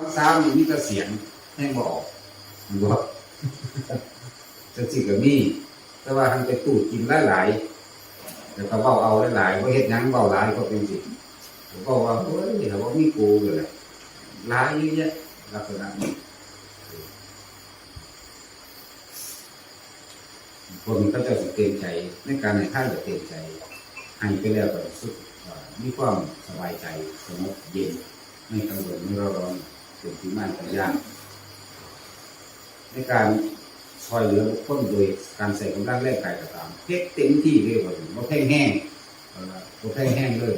ทั้งสามนี่มีแต่เสียงแห้งบอกมันบอกจะสิกับมีแต่ว่าทางไปตู้กินหลายๆแต่ก็เบาเอาหลายๆว่าเฮ็ดยังเบาหลายก็เป็นสิผมบอกว่าเฮ้ยเราว่ามีกูเลยหลายเยอะแยะลักษณะนี้คนเขาจะเต็มใจในการในท่านจะเต็มใจให้ไปแล้วก็รู้สึกมีความสบายใจสงบเย็นไม่กังวลไม่ร้อน เป็นที่มั่นกันยากในการช่วยเหลือคคลโดยการใส่กำลังแรงกายก็ตามเฮ็ดเต็มที่เลยว่าบ่แห้งแห้งเอ่อบ่แห้งแห้งเลย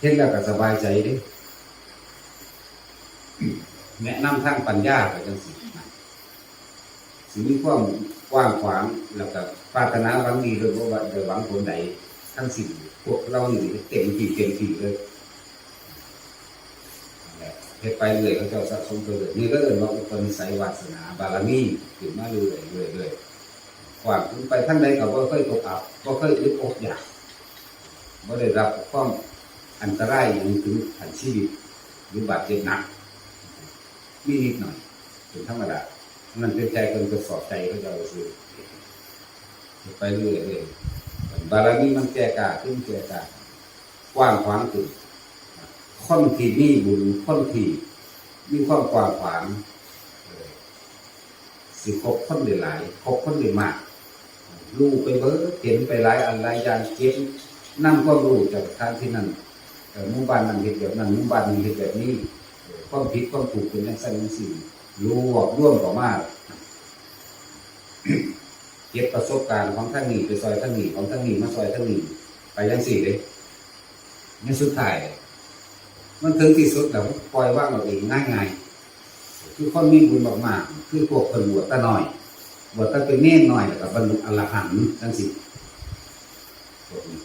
เฮ็ดแล้วก็สบายใจด้แนะนำทางปัญญาก็จังซี่นะสิมีความกว้างขวางแล้วก็ปรารถนาหวังดีโดยว่าโดยหวังผลใดทั้งสิ้นพวกเรานี่เต็มที่เต็มที่เลย เฮ็ดไปเรื่อยเขาเจ้าสะสมไปเรื่อยนี่ก็เอิ้นว่าอุปนิสัยวาสนาบารมีขึ้นมาเรื่อยเรื่อยเรื่อยกว่าขึ้นไปทั้งใดเขาบ่เคยตกอับบ่เคยอึดอกอยากบ่ได้รับความอันตรายอย่างถึงอันชีวิตหรือบาดเจ็บหนักมีนิดหน่อยเป็นธรรมดามันเป็นใจคนทดสอบใจเขาจ้าซื้อเฮ็ดไปเรื่อยเรื่อยบารมีมันแก่กาขึ้นแก่กากว้างขวางขึ้น คนที่มีบุญคนที่มีความกว้างขวางสิคบคนได้หลายคบคนได้มากรู้ไปเบิดเห็นไปหลายอันหลายอย่างเก็บนั่ก็รู้จากทางที่นั่นเอ่มู่บ้านนั้นเห็นแบบนั้นมู่บ้านนี้เห็นแบบนี้เอ่อความผิดความถูกเป็นย่างสั้นอย่างสี่รู้รวบร่วมต่อมากเก็บประสบการณ์ของทั้งนี้ไปซอยทั้งนี้ของทั้งนี้มาซอยทั้งนี้ไปยังสี่เลยในสุดท้าย มันถึงที่สุดแล้วปล่อยว่างเราเองง่ายง่ายคือคนมีบุญมากๆคือพวกคนบวชตาหน่อย บวชตาเป็นเน่นหน่อยแล้วก็บรรลุอรหันต์ทั้งสิ้นพวกนี้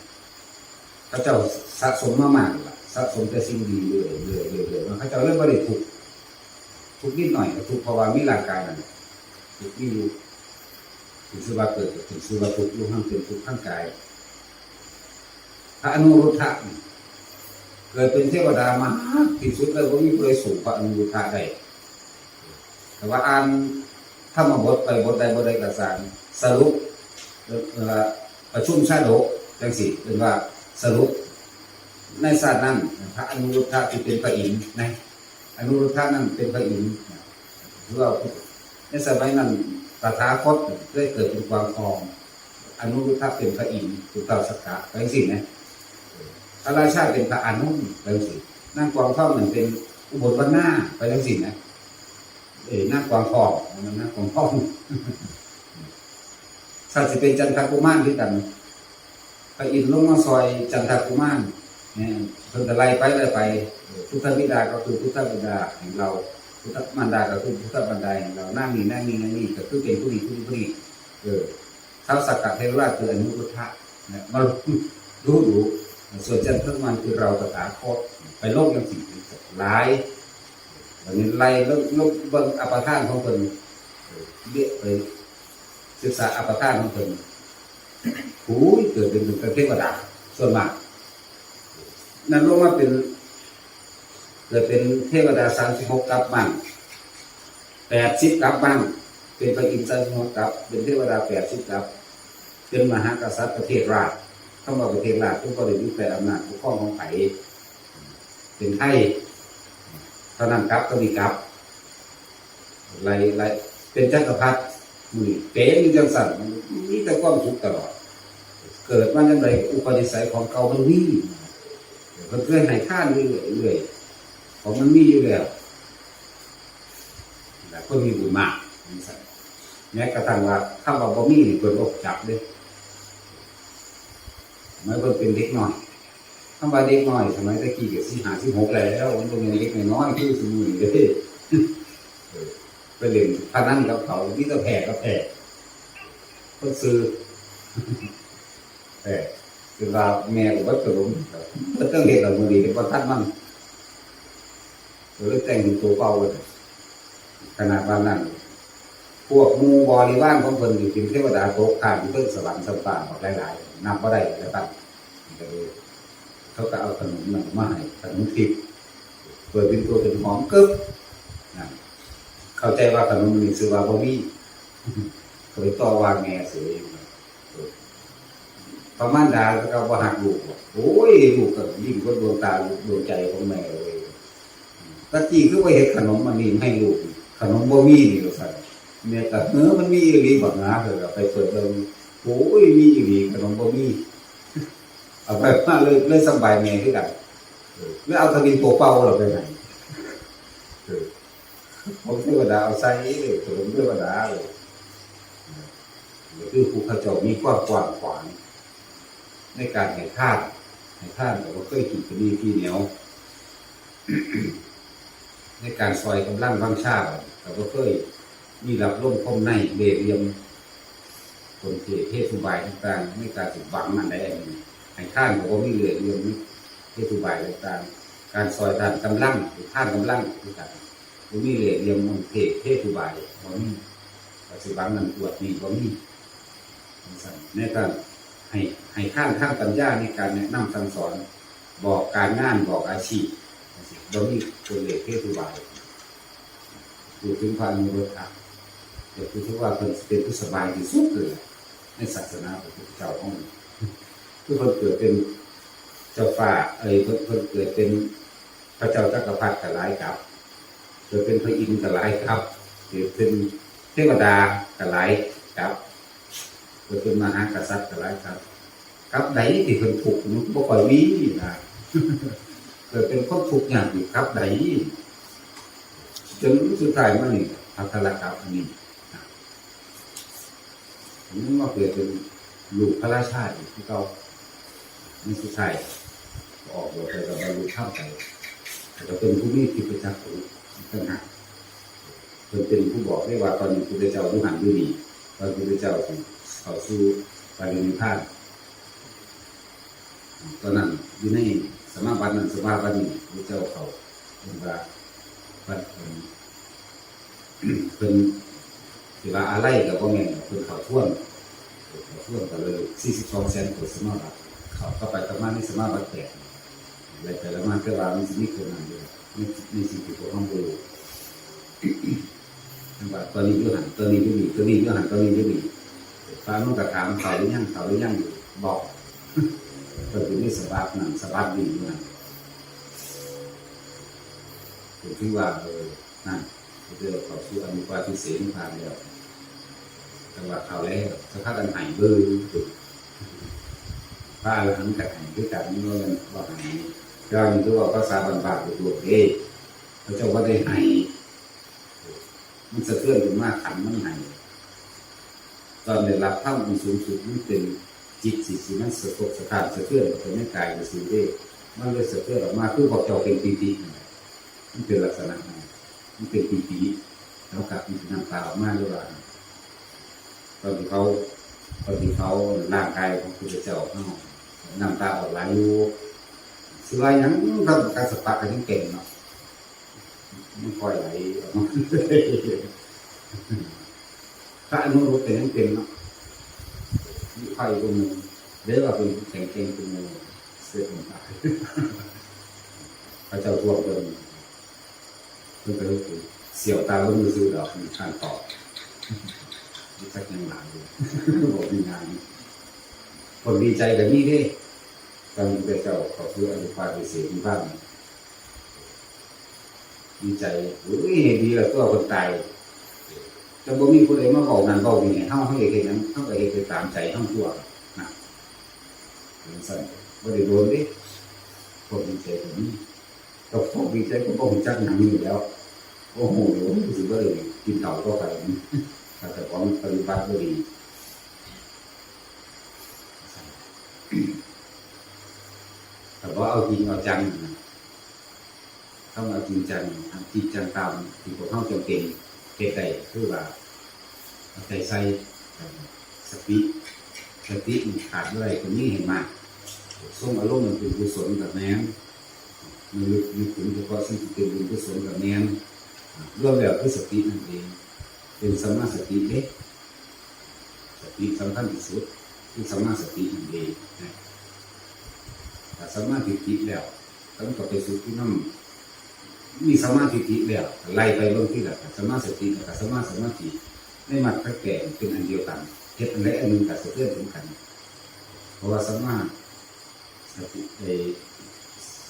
เขาเจ้าสะสมมามากล่ะสะสมแต่สิ่งดีเรื่อยๆเรื่อยเรื่อยๆเขาเจ้าเริ่มบริทุกข์ทุกนิดหน่อยทุกข์เพราะว่ามีร่างกายนั่นทุกข์มีอยู่ถึงสุว่าเกิดถึงสุว่าทุกข์อยู่ข้างเป็นทุกข์ข้างกายพระอนุรุทธะ เกิดเป็นเทวดามาที่สุดแล้วก็มีผู้ใดสูงกว่าอนุรุทธะได้แต่ว่าอ่านถ้ามาบทไปบทใดบทใดกระสานสรุปประชุมชาดกจังสิเป็นว่าสรุปในศาสตร์นั้นพระอนุรุทธะที่เป็นพระอินทร์นะอนุรุทธะนั้นเป็นพระอินทร์หรือว่าในสมัยนั้นตถาคตได้เกิดเป็นความทองอนุรุทธะเป็นพระอินทร์ตุตตาสกกะไปสินะ พระราชาเป็นพระอนุไปจังสินั่งกวางทองหนึ่งเป็นอุบลวันหน้าไปจังสินะเอ้ยนั่งกวางทองมันนั่งกวางทองถ้าสิเป็นจันทกุมารด้วยกันพระอินทร์ลงมาซอยจันทกุมารเนี่ยเพิ่นจะไลไปไล่ไป พุทธบิดาก็คือพุทธบิดาแห่งเราพุทธมารดาก็คือพุทธบรรดาแห่งเรานั่งนี่นั่งนี่นั่งนี่ก็คือเป็นผู้นี้ผู้นี้ผู้นี้เออท้าวสักกะเทวราชคืออนุรุทธะเนี่ยมารู้รู้ ส่วนจันทร์มันคือเราตถาคตไปโลกยังสิ่งหลายวันนี้ไล่โลกลกเบิ่งอัปทานของเพิ่นเอ่อเรียกไปศึกษาอัปทานของเพิ่นหูยเกิดเป็นเป็นเทวดาส่วนมากนั่นลงมาเป็นเกิดเป็นเทวดาสามสิบหกกับบ้างแปดสิบกับบ้างเป็นพระอินทร์สามสิบหกกับ เป็นเทวดาแปดสิบกับ เป็นมหากษัตริย์ประเทศราช เข้ามาประเทศลาวทุกคนได้ยึดแต่อำนาจปกครองของไผ่เป็นไทยเท่านั้นครับก็มีครับไรไรเป็นจักรพรรดิมือเป๋มีจังสันมันมีแต่ความสุขตลอด เกิดมาจังไรอุปนิสัยของเก่ามันมีมันเคยให้ท่านเรื่อยเรื่อยของมันมีอยู่แล้วแต่ก็มีบุญมากแม้กระทั่งว่าถ้าว่าบ่มีเปิดอกจับเด้ สมัยเพิ่นเป็นเด็กน้อยคำว่าเด็กน้อยสมัยตะกี้ก็สี่หาสิบหกแล้วมันเป็นเด็กน้อยคือสมุนเด้อเออไปเล่นพนันกับเขามีแต่แพ้กับแพ้เพิ่นซื้อแพ้คือว่าแม่ก็บ่ตรุมเพิ่นต้องเฮ็ดเอามื้อนี้เป็นทันมันก็เลยแต่งตัวเป่าเลยขนาดว่านั้น วกมูบริว่ารของเพิ่นอยู่เป็นเทวดาโตกข้ามเพิ่นสวรรค์สัมปาบอกหลายๆนับบ่ได้แล้วครับเขาก็เอาขนมหนั่นมาให้ขนมทิพย์เปิดเป็นตัวเป็นหอมกึ๊บนะเข้าใจว่าขนมนี่ซื้อว่าบ่มีก็ไปต่อว่าแม่เสียเองประมาณดาแล้วก็บ่หักลูกโอ้ยลูกก็ยิ่งก็ดวงตาดวงใจของแม่เลยตะกี้คือว่าเฮ็ดขนมมันนี่ให้ลูกขนมบ่มีนี่ว่าซั่ นแม่ก็เออมันมีอีหลีบักหนาเถอะก็ไปเปิดเบิ่งโอ้ยมีอีหลีขนมบ่มีเอาไปมาเลยเลยสบายแม่คือกันแล้วเอาทะเบียนตัวเป่าเราไปไหนเออผมเทวดาเอาใส่เลยผมเทวดาเลยคือภูเขจ้ามีความกว้างขวางในการให้ท่านให้ท่านแต่ว่าเคยกินกระดีที่เหนียว ในการซอยกำลังวังชาติแต่ว่าเคย มีรับร่มคมในเบเรียมคนเทเทศสุบายต่างๆในการสุบังมันได้อันนี้ให้านบอกว่ามีเหลือเรียมนี้เทศสุบายต่างๆการซอยท่านกำลังหรือท่านกำลังคือกันบ่มีเหลือเรียมมันเทเทศสุบายบ่มีปัจจุบันนั้นปวดนี่บ่มีในการให้ให้ท่านท่านปัญญาในการแนะนำสั่งสอนบอกการงานบอกอาชีพบ่มีตัวเลขเทศสุบายพูดถึงพระอนุรุตครับ เดี๋ยวพูดถึงว่าเป็นเป็นผู้สบายที่สุดเลยในศาสนาของพระเจ้าของมันคือคนเกิดเป็นเจ้าฟ้าเอ้ยคนคนเกิดเป็นพระเจ้าจักรพรรดิกับหลายกับเกิดเป็นพระอินทร์กับหลายครับเกิดเป็นเทวดากับหลายครับเกิดเป็นมหากษัตริย์กับหลายครับครับใดที่คนถูกมันบ่ค่อยมีนะเกิดเป็นคนถูกข์ยากอยู่ครับใดจนสุดท้ายมันนี่อัตลักษณ์อันนี้ นะผมาเกิดเป็นลูกพระราชาอีกที่เขาในสุดท้ายออกบวชไปกับบรรลุธรรมไปแต่ก็เป็นผู้มีทิพยจักรรู้ต่างหากเป็นเป็นผู้บอกได้ว่าตอนนี้พุทธเจ้าผู้หันด้วยดีตอนพุทธเจ้าเข้าสู่ปรินิพพานตอนนั้นอยู่ในสมาบัตินั้นสมาบัตินี้พระเจ้าเขาเป็นว่าเป็นเป็น สิว่าอะไรกับพ่อแม่นเป็นเขาท่วนเขาท่วนกันเลย42แสนตัวสมาบัติเขาเข้าไปประมาณนี้สมาบัติแตกอะไรแต่ละมาก็ว่ามันสิมีคนนั้นอยู่มีมีสิ่งที่พวกเขาบ่รู้ว่าตอนนี้ยู่หันตอนนี้ยู่นี่ตอนนี้ยู่หันตอนนี้ยู่นี่ฟ้ามันก็ถามเขาหรือยังเขาหรือยังอยู่บอกก็คือนี่สบายนั่นสบายดีอยู่นั่นผมคิดว่าเออนั่นเดี๋ยวขอสู้ออนุปาทิเสนิพานแล้ว จังหวะเขาแล้วสภาพกันหายเบอร์ตุดผ้าหลังกับหายด้วยกันนี่ว่ามันว่าหายก็มีตัวภาษาบรรบาตัวตัวเองพระเจ้าว่าได้หายมันสะเทือนอยู่มากขันมันหายตอนได้รับเท่ามันสูงสุดมันเป็นจิตสิสิมันสะกดสะท้านสะเทือนเป็นไม่กายเป็นสิ่งเด้มันเลยสะเทือนออกมาคือบอกเจ้าเป็นปีติมันเป็นลักษณะหันมันเป็นปีติแล้วกับมันน้ำตาออกมาหรือเปล่า ตอนที่เขาตอนที่เขาร่างกายของคุณเจ้าเขาน้ำตาออกไหลอยู่สิว่าหยังทำการสปากันยังเก่งเนาะมันค่อยไหลออกมาพระอนุรุตเป็นยังเป็นเนาะมีไฟตรงนึงเดี๋ยวว่าเป็นแข็งเก่งตรงนึงเสียตรงตายพระเจ้าทวงเป็นมันก็คือเสียวตาแล้วมือซื้อดอกมีการตอบ มีสักยังหลังอยู่บอกมีงานคนดีใจกับนี่ดิตอนนี้เจ้าขอซื้ออนุภาพไปเสียที่บ้านดีใจโอ้ยดีแล้วตัวคนตายจะบ่มีคนใดมาบอกนั่นบอกนี่เฮาเฮาเองนั้นเฮาก็เฮ็ดไปตามใจเฮาตัวนะเป็นสั่นบ่ได้โดนดิคนดีใจกับนี่กับพวกดีใจก็บ่รู้จักหนังอยู่แล้วโอ้โหรู้สึกว่าเลยกินเต่าก็ไป แต่ของปฏิบัติก็ดีแต่ว่าเอาจริงเอาจังต้องเอาจริงจังทำจริงจังตามที่พวกเขาจำเป็นเกิดได้คือว่าเอาใจใส่สติสติมันขาดอะไรตรงนี้เห็นมาส่งอารมณ์มันเป็นกุศลกับแม้นมันลึกนึกถึงเฉพาะสิ่งที่เป็นกุศลกับแนนรวมแล้วคือสตินั่นเอง เป็นสัมมาสติเล็กสติสำคัญที่สุดคือสัมมาสตินั่นเองนะถ้าสัมมาทิฏฐิแล้วต้องก็ไปสู่ที่น้ำมีสัมมาธิฏฐิแล้วไล่ไปเบื้องที่ละสมาสติกับสัมมาสมาธิไม่มัดพระแก่เป็นอันเดียวกันเฮ็ดอันใดอันหนึ่งกับสะเทือนถึงกัน เพราะว่าสัมมาสติไอ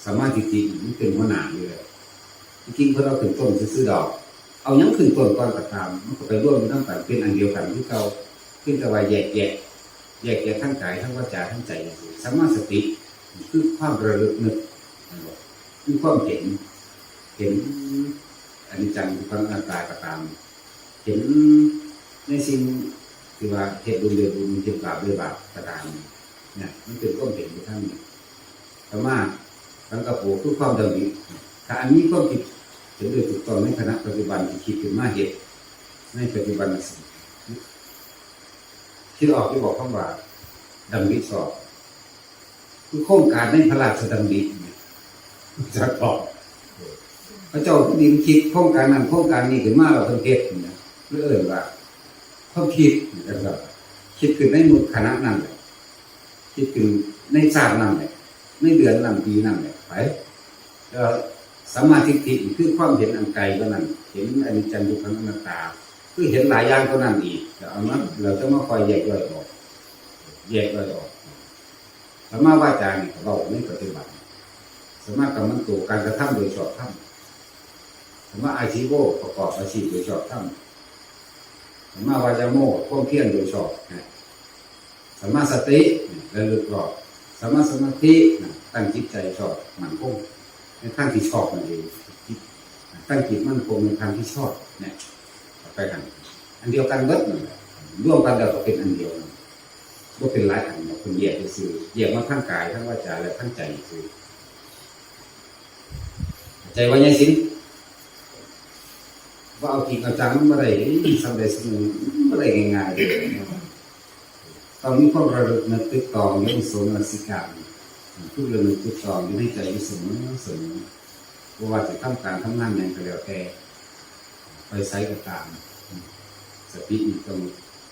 สัมมาธิจิมันเป็นหัวหน้าอยู่แล้วจริงๆพอเราขึ้นต้นซื้อดอก เอายังขึ้นต้นก่อนก็ตามมันก็ไปร่วมกันทั้งกันเป็นอันเดียวกันที่เขาขึ้นกับว่าแยกแยกแยกแยกทั้งกายทั้งวาจาทั้งใจสมาสติคือความระลึกนึกคือความเห็น เห็นอันนี้จังทุกขังอนัตตาก็ตาม เห็นในสิ่งที่ว่าเหตุบุญเดือบุญเหตุบาปเดือบาปก็ตามเนี่ยมันเป็นความเห็นท่านนี่แต่ว่าทั้งกระโปรงทุกความดำริถ้าอันนี้ก็คิด เห็นโดยถูกต้องในขณะปัจจุบันที่คิดขึ้นมาเหตุในปัจจุบันสิ่งคิดออกที่บอกคำว่าดำริสอบคือโครงการในพระราชดำริเนี่ยจะตอบพระเจ้าดินคิดโครงการนั้นโครงการนี้ขึ้นมาเราต้องเฮ็ดนะเพื่อเอ่ยว่าความคิดนะครับคิดขึ้นในมือคณะนั้นเลยคิดขึ้นในชาตินั้นเลยในเดือนนั้นปีนั้นเลยไปเอ่อ สมมาธิฏฐิคือความเห็นอันไกลก็นั้น เห็นอนิจจังทุกขังอนัตตา คือเห็นหลายอย่างก็นั้นอีกแต่เอานั้นเราจะมาคอยแยกย่อยออก แยกย่อยออกสมมาวาจานี่เราไม่ปฏิบัติสมมากรรมันตัวการกระทำโดยชอบธรรมผมาอาชีโวประกอบอาชีพโดยชอบทำผมว่าวาจาโมท่องเที่ยงโดยชอบสมมาสติระลึกรอบสมมาสมาธิตั้งจิตใจชอบมันคง ในทางที่ชอบนั่นเองตั้งจิตมั่นคงในทางที่ชอบเนี่ยไปกันอันเดียวกันเบิดนั่นแหละร่วมกันแล้วก็เป็นอันเดียวก็เป็นหลายอันนะคนแยกไปซื้อแยกมาทั้งกายทั้งวาจาและทั้งใจซื้อใจว่าไงสิว่าเอาจริงเอาจังมันไม่ได้สำเร็จสมอไม่ได้ง่ายๆเลยต้องมีความระลึกนึกตึกตองเรื่องโสนสิกา รทุกเรื่องนึกตึกตองอยู่ในใจอยู่เสมอเสมอว่าว่าจะทำการทำงานอย่างก็แล้วแต่ไปใช้ก็ตาม สตินี่ต้อง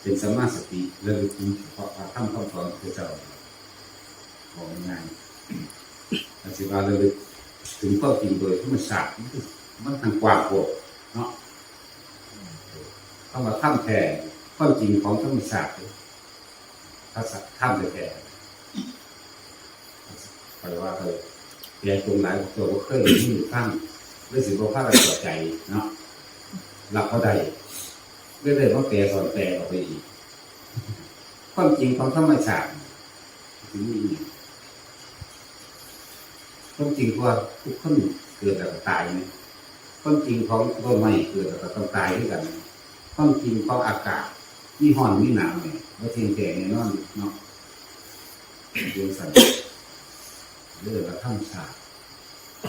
เป็นสมาสติเระลึกถึงเพราะทำคำสอนพระเจ้าของงานอาชีวะเระลึกถึงความจริงโดยธรรมชาติมันทางกว้างโพดเนาะเข้ามาถ้ำแท้ความจริงของธรรมชาติภาษาถ้ำแท้ไปว่าเคยเรียนตรงไหนตัวก็เคยมีอยู่ข้างด้วยสิ่งที่พระเราใจเนาะหลับเขาใดเรื่อยๆว่าแปลสอนแปลออกไปอีกความจริงของธรรมชาติถึงนี่ความจริงว่าทุกคนเกิดแล้วก็ตายไหมความจริงของต้นไม้เกิดแล้วก็ต้องตายด้วยกันความจริงของอากาศมีห้อนมีหนาวเนี่ยว่าเทียงแต่แน่นอนเนาะเรื่องสัน เรื่องธรรมชาติ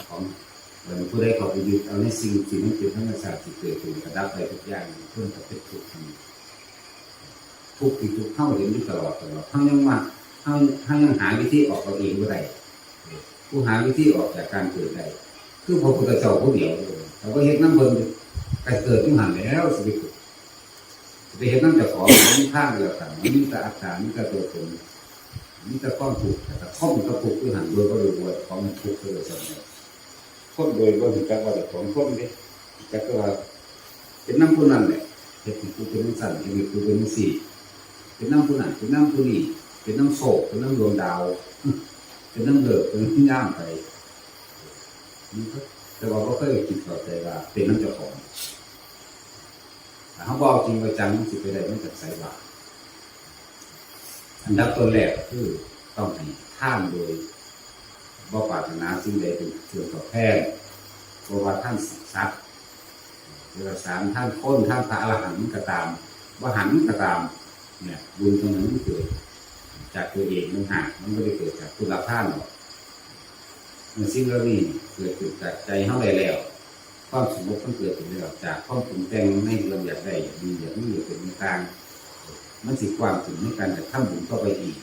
ของเราผู้ใดเขาไปยึดเอาในสิ่งที่มันเป็นธรรมชาติที่เกิดขึ้นกระดับไปทุกอย่างเพื่อนกับเป็นทุกข์ทุกข์ที่ทุกข์เข้าเห็นอยู่ตลอดตลอดทั้งยังว่าทั้งทั้งยังหาวิธีออกตัวเองไม่ได้ผู้หาวิธีออกจากการเกิดได้คือพระพุทธเจ้าผู้เดียวเราก็เห็นน้ำเพิ่นก็เกิดที่หันแล้วสิไปเห็นนั่นจะขอมันข้างเดียวกันมันมีแต่อาการมีแต่ตัวตน มีแต่ความถูกแต่ข้อมันก็ถูกคือหันโดยก็โดยว่าของมันถูกเลยสำเร็จคนโดยก็ถึงกับว่าแต่ของคนนี่ยจะก็ว่าเป็นน้ำผู้นั้นแหละเหตุผู้เป็นน้ำสั่นเหตุผู้เป็นน้ำสี่เป็นน้ำผู้นั้นเป็นน้ำผู้นี้เป็นน้ำโศกเป็นน้ำดวงดาว เป็นน้ำเหลือเป็นน้ำย่างไปนี่ก็แต่ว่าก็เคยคิดต่อใจว่าเป็นน้ำเจ้าของเขาบอกจริงประจังมันสิไปได้มันจากใส่บาตร อันดับตัวแรกคือต้องให้ท่านโดยบ่ปรารถนาสิ่งใดเป็นเสื่อมตอบแทนเพราะว่าท่านศักดิ์สัตย์เวลาสามท่านค้นท่านพระอรหันต์ก็ตามว่าหันก็ตาม เนี่ย บุญตรงนั้นมันเกิด จากตัวเองมันหักมันไม่ได้เกิดจากคุณรับท่านหรอกมันสิ่งเหล่านี้เกิดขึ้นจากใจเขาได้แล้ว ความสมบูรณ์มันเกิดขึ้นจากความปรุงแต่งในเรื่องอยากได้อยากดีอยากนี้อยากเป็นในกลาง มันสิความถึงในการจะทำบุญเข้าไปอีก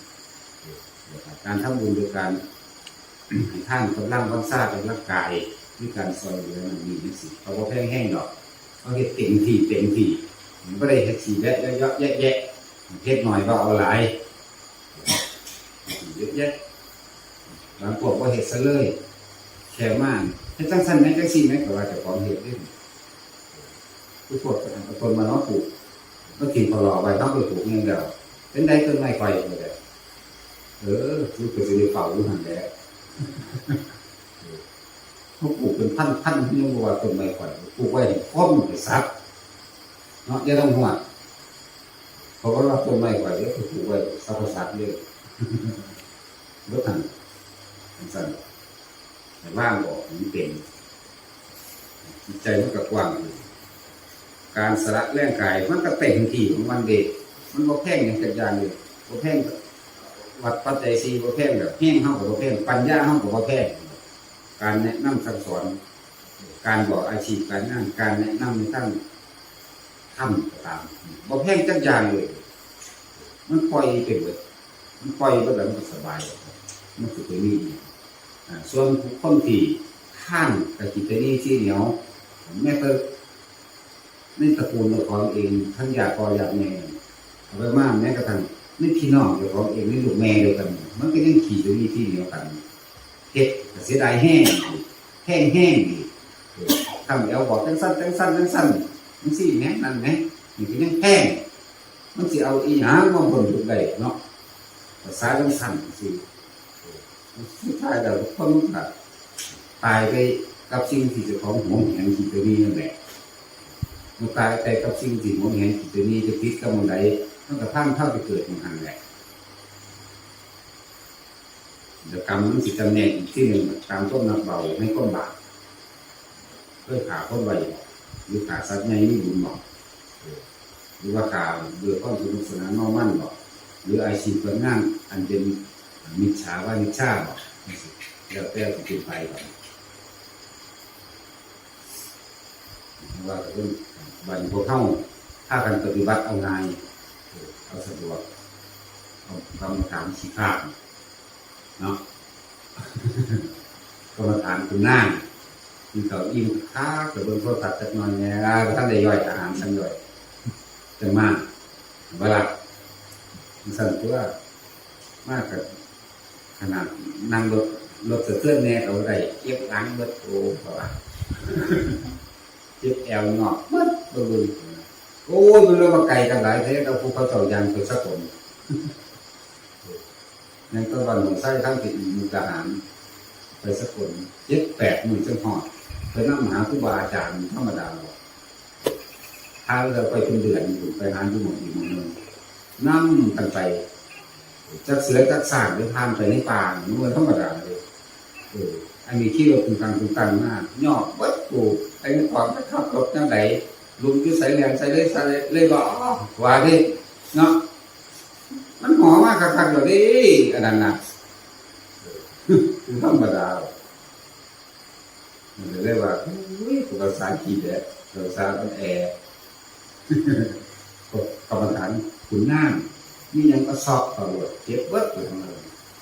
การทำบุญโดยการให้ท่านกำลังวังซ่ากับร่างกายด้วยการซอยเหลือมันมีนี่สิเขาก็แห้งแห้งๆดอกเขาเห็ดเต็มที่เต็มที่มันก็ได้เห็ดสีแยะเยอะแยะแยะเห็ดหน่อยก็เอาหลายเยอะแยะบางพวกก็เห็ดซะเลยแค่มากฮ็ดจังซั่นแม่นจังซี่แม่นก็ว่าเจ้าของเฮ็ดด้คือพวกต้นมาเนาะปลูก ก็กินพอรอไว้เนาะไปปลูกนี่แล้วเป็นได้ต้นไม้ไฟก็ได้เออคือก็สิได้เฝ้าอยู่หันแหละเขาปลูกเป็นพันพันๆนี่ว่าต้นไม้ไฟปลูกไว้ให้คมให้สักเนาะอย่าต้องห่วงเพราะว่าต้นไม้ไฟเนี่ยปลูกไว้สักสักเลยรถถังมันสั่นแต่ว่างออกมันเป็นใจมันก็กว้างอยู่ การสละแรงกาย มันก็เต็มที่ของมันเด็กมันบ่แพงอย่างจัดยานเลยบ่แพงวัดปัจจัยสี่บ่แพงแบบแห้งเฮาก็บ่แพงปัญญาเฮาก็บ่แพงการแนะนำสั่งสอน การบอกอาชีพการงานการแนะนำในทั้งทำตามบ่แพงจัดยานเลย มันปล่อยไปเบิดมันปล่อยไปแล้วมันสบาย มันคือตัวนี้อ่าส่วนคนที่ข้างกับจิตตัวนี้ที่เหนียวแม่ก็ ในตระกูลของเองทั้งอยากพออยากแม่เอาไปมากแม้กระทั่งในพี่น้องเดียวของเองในลูกแม่เดียวกัน มันก็ยังขี่ตัวนี้ที่เหนียวกันเฮ็ดเสียดายแห้งแห้งแห้งดีทำแล้วบอกจังสั้นจังสั้นจังสั้นมันสิแหนนั่นแหนนี่ก็ยังแห้งมันสิเอาอีหยังมาบนทุกได้เนาะภาษาจังสั้นสิสุดท้ายเราคนแบบตายไปกับสิ่งที่เจะของหวงแหนจิตตัวนี้นั่นแหละ มันตายไปกับสิ่งที่หวงแหนจิตตัวนี้จะพิษกับมันใดมันก็พังเท่าที่เกิดมันหันแหละเดี๋ยวกรรมมันสิจำแนกอีกที่หนึ่งตามต้นนักเบาให้ก้นบาปเพื่อขาก้นใบหรือขาสัตว์ใหญ่นี่บุญบอกหรือว่าขาเบื่อข้อสนุกสนานนอมั่นบอกหรืออาชีพการงานอันเป็นมิจฉาว่ามิจฉาบอกแล้วแต่ที่เป็นไปก่อน ว่าก็ต้อบันพวกเข้าถ้ากันปฏิบัติเอาไงายเอาสะดวกเอากรรมฐานสีข้างเนาะกรรมฐานคุณนั่งมีเก่าอิ่มค้ากับเบิ้งโทรศัพท์จักหน่อยเนี่ยท่านได้ย่อยอาหารสันย่อยจะมากเวลาสั่นตัวมากกับขนาดนั่งรถรถสะเทือนแน่เอาได้เก็บล้างเบิดโอ้เพราะว่า เจ็บแอวงอกเบิดบิดเลยโอ้ยมันเรื่องมาไกลกันหลายเท่เราผู้เขาเจ้ายางไปสักคนนั่นก็วันของไส้ทั้งติดมุกดาหารไปสักคนเจ็ดแปดหมื่นจังหอดไปนั่งหาครูบาอาจารย์ธรรมดาหรอกถ้าเราไปเป็นเดือนอยู่ไปหาที่หมดอีกหมดเลยนั่งกันไปจักเสือจักสางหรือทานไปในป่ามันเมือนธรรมดาเลยเอออันนี้ที่เราคุณตังคุณตังมากย่อเบัดกู ไอ้เมื่อก่อนก็ขับรถนั่งไหนลุงที่ใส่แรงใส่เลยใส่เลยเลยบอว่าดิเนาะมันหอมากคักๆเลยดิอันนั้นนะธรรมดามันเลยเรียกว่าอุ้ยภาษาขีดเนี่ยภาษาเป็นแอร์กรรมฐานขุนน้ำมียังก็สอบตลอดเจ็บเบิดอยู่ทั้งนั้น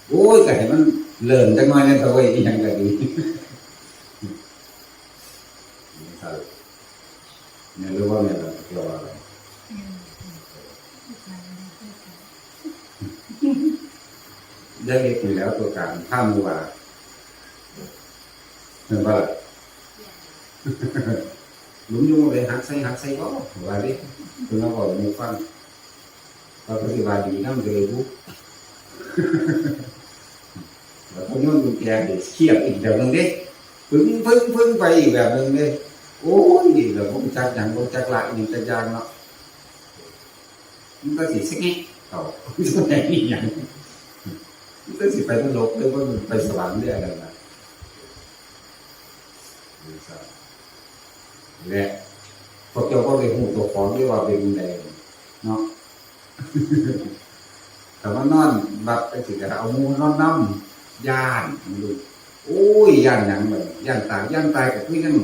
โอ้ยก็ให้มันเลิ่นจังหน่อยนั่นก็ไว้อีหยังก็ดี เนี่ยรู้ว่าแม่เราเกี่ยวอะไรได้เล็กอยู่แล้วตัวการข้ามมือว่าเห็นปะล่ะหลุมยุ่งเลยหักใส่หักใส่ก็ว่าดิคุณเราบอกในฟังเราปฏิบัติดีน้ำเลยบุแล้วก็ย้อนกุญแจเด็กเครียดอีกแบบนึงด้ปึ้งปึ้งปึ้งไปอีกแบบนึงด้ โอ้ยนี่เราผมจักอย่างผมจักหละนี่จักอยางเนาะมันก็สิสักแง่เขาสักแง่นี่อย่างมันก็สิไปนรกหรือว่ามันไปสวรรค์เรื่องอะไรนะและพวกเจ้าก็เลยหูตัวของที่ว่าเป็นแดงเนาะแต่ว่านอนบัดไปสิกระเอามูนอนน้ำย่านมันดูโอ้ยย่านหยังแบบย่านตายย่านตายกับพี่นั่น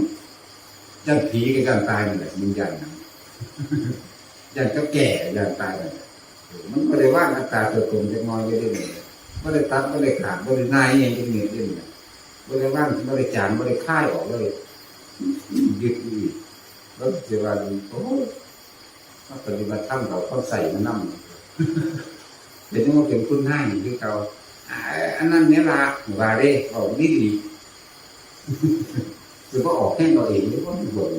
ย่านผีกับย่านตายนั่นแหละมันย่นหยังย่านเจ้แก่อย่านตายนั่นแหละมันไม่ได้ว่างอัตราตัวตนจะน้อยเยอะเลยไม่ได้ตัดไม่ได้ขาดไม่ได้นายเองจะเหนื่อยเรื่องเนี่ยไม่ได้ว่างไม่ได้จานไม่ได้ค่ายออกเลยยึดอีกแล้วเสียวันโอ้ยถ้าปฏิบัติธรรมเราต้องใส่มันน้ำเดี๋ยวจะมาเป็นคุณให้คือเขาอ่าอันนั้นเนี่ยละวาเด้บอกดีดี คือว่าออกแห้งเราเองหรือว่ามันบ่น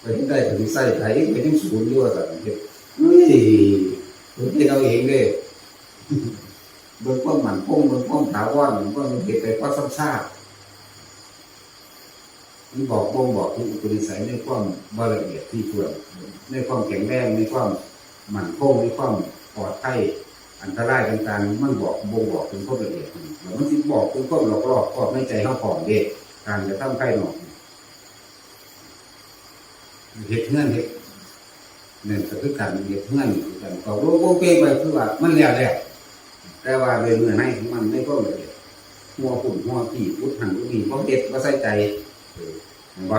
ไปที่ได้ถึงใส่ไถไปยังศูนย์ด้วยกันเฮ็ดเฮ้ยผมเฮ็ดเราเองเด้เบิ่งความหมันคงเบิ่งความถาวรเบิ่งความเฮ็ดไปเพราะซ้ำซากมันบอกบ่งบอกถึงอุปนิสัยในความบ่ละเอียดที่ควรในความแข็งแรงในความหมั่นคงในความปลอดภัย อันตรายต่างๆมันบอกบ่งบอกถึงความละเอียดนี่แล้วมันสิบอกถึงความหลอกลอกครอบในใจเฮาของเด็กการจะทำใกล้หนอกเฮ็ดเงื่อนเฮ็ดนั่นก็คือการเฮ็ดเงื่อนคือกันก็บ่บ่เป้ไปคือว่ามันแล้วแล้วแต่ว่าโดยเมื่อในของมันไม่ก็ละเอียดหัวปุ่นหัวปีพุดหันพุดนี่บ่เฮ็ดบ่ใส่ใจเออเห็นบ่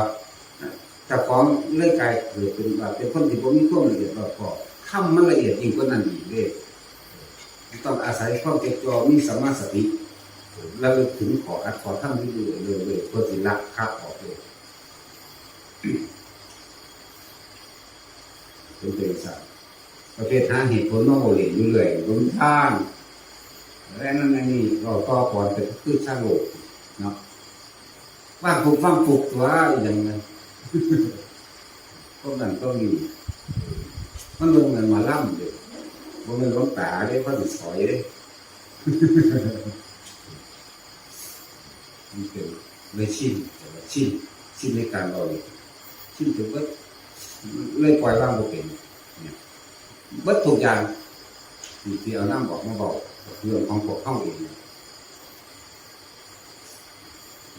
ถ้าของเรื่องกายเกิดเป็นว่าเป็นคนที่บ่มีความละเอียดรอบคอบคำมันละเอียดยิ่งกว่านั้นอีกเด้ ต้องอาศัยความเก็บตัวมีสัมมาสติแล้วถึงขออัดขอทำที่ดูเลยเลยเพื่อสิละคับออกเลยเป็นเรื่องสารประเภทหาเหตุผลมาโมเลอยู่เลยบนท่างและนั่นนั่นนี่เราต่อก่อนเป็นคือชาโลกเนาะว่างผูกว่างผูกตัวอย่างนั้นก็นั่นก็มีมันลงเงินมาล่ำเลยบ่แมันร้องตาเด้เพราะสิสอยเด้มันเป็นเลยชินแต่ว่าชินชินในการเราเลยชินถึงว่าเลยปล่อยว่างบ่เป็นเนี่ยเบิดทุกอย่างที่ที่เอาน้ำบอกมาบอกเรื่องของพวกเข้าเอง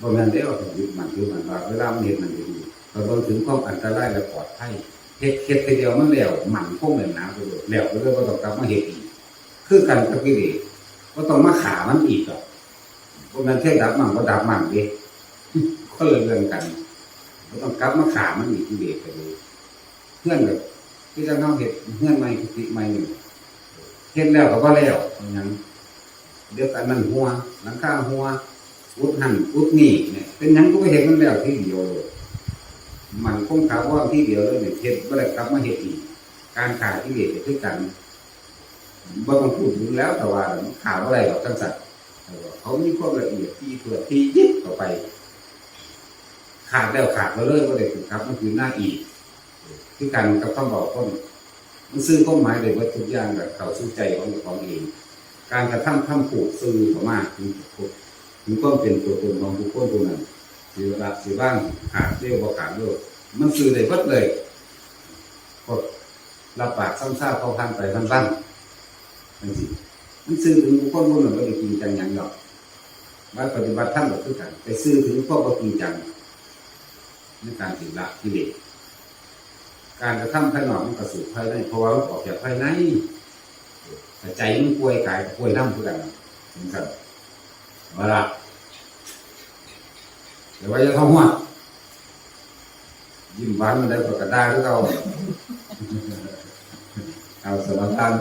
บ่แม่นได้ว่าต้องยึดมันคือมันว่าเวลามันเห็นมันดีเราต้องถึงความอันตรายและปลอดภัย เฮ็ดเฮ็ดทีเดียวมันแล้วหมันคงเหมือนน้ำไปเลยแล้วก็เลยบ่ต้องกลับมาเฮ็ดอีกคือกันกับกิเลสก็ต้องมาขามันอีกอะเพราะมันแค่ดับมันก็ดับมันเด้ก็เลยเรื่องกันก็ต้องกลับมาขามันอีกกิเลสไปเลยเพื่อนแบบที่จะต้องเฮ็ดเพื่อนใหม่กุฏิใหม่หนึ่งเฮ็ดแล้วก็บ่แล้วเพรางเดี๋ยวกันมันหัวหลังคาหัวอุดหันอุดนี่เนี่ยเป็นยังก็ไปเห็นมันแล้วที่เดียวเลย มันคงถาวรที่เดียวเลยเนี่ยเฮ็ดบ่ได้กลับมาเฮ็ดอีกการขาดที่เดียดคือกันบ่ต้องพูดถึงแล้วแต่ว่าข่าวอะไรหรอกทั้งสัตว์เขามีความละเอียดที่เพื่อที่ยิบต่อไป ขาดแล้วขาดมาเลยก็ได้ถูกครับมันคือหน้าอีกคือกันกับต้องบอกคนมันซื้อข้อหมายเลยว่าทุกอย่างแบบเขาสู้ใจของของเอง การกระทำทำผูกซื้อเขามากถึงถึงต้องเป็นตัวตนของบุคคลตัวนั้น สิละสิบ้างขาดเรียกว่าขาดด้วยมันซื้อเลยพัดเลยกดรับปากซ้ำซากเขาพันไปพันบ้างนั่นสิมันซื้อถึงบุคคลคนนั้นไม่ได้จริงจังอย่างหรอกว่าปฏิบัติธรรมก็คือกันไปซื้อถึงพวกก็จริงจังในการสิละกิเลสการกระทำภายนอกมันกระสุนภายในเพราะว่ามันออกจากภายในแต่ใจมันป่วยกายป่วยน้ำคือกันเห็นครับเวลาเดี๋ ยวว่าจะเข้าหัวยิ้มหวานมันได้ปากกระด้หรือเปล่าเอาสมาทาน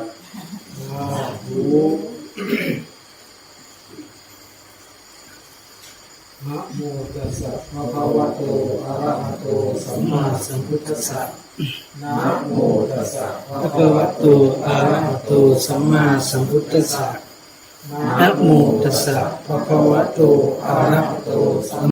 นะโมตัสสะภะคะวะโตอะระหะโตสัมมาสัมพุทธัสสะนะโมตัสสะภะคะวะโตอะระหะโตสัมมาสัมพุทธัสสะนะโมตัสสะภะคะวะโตอะระหะโตสัม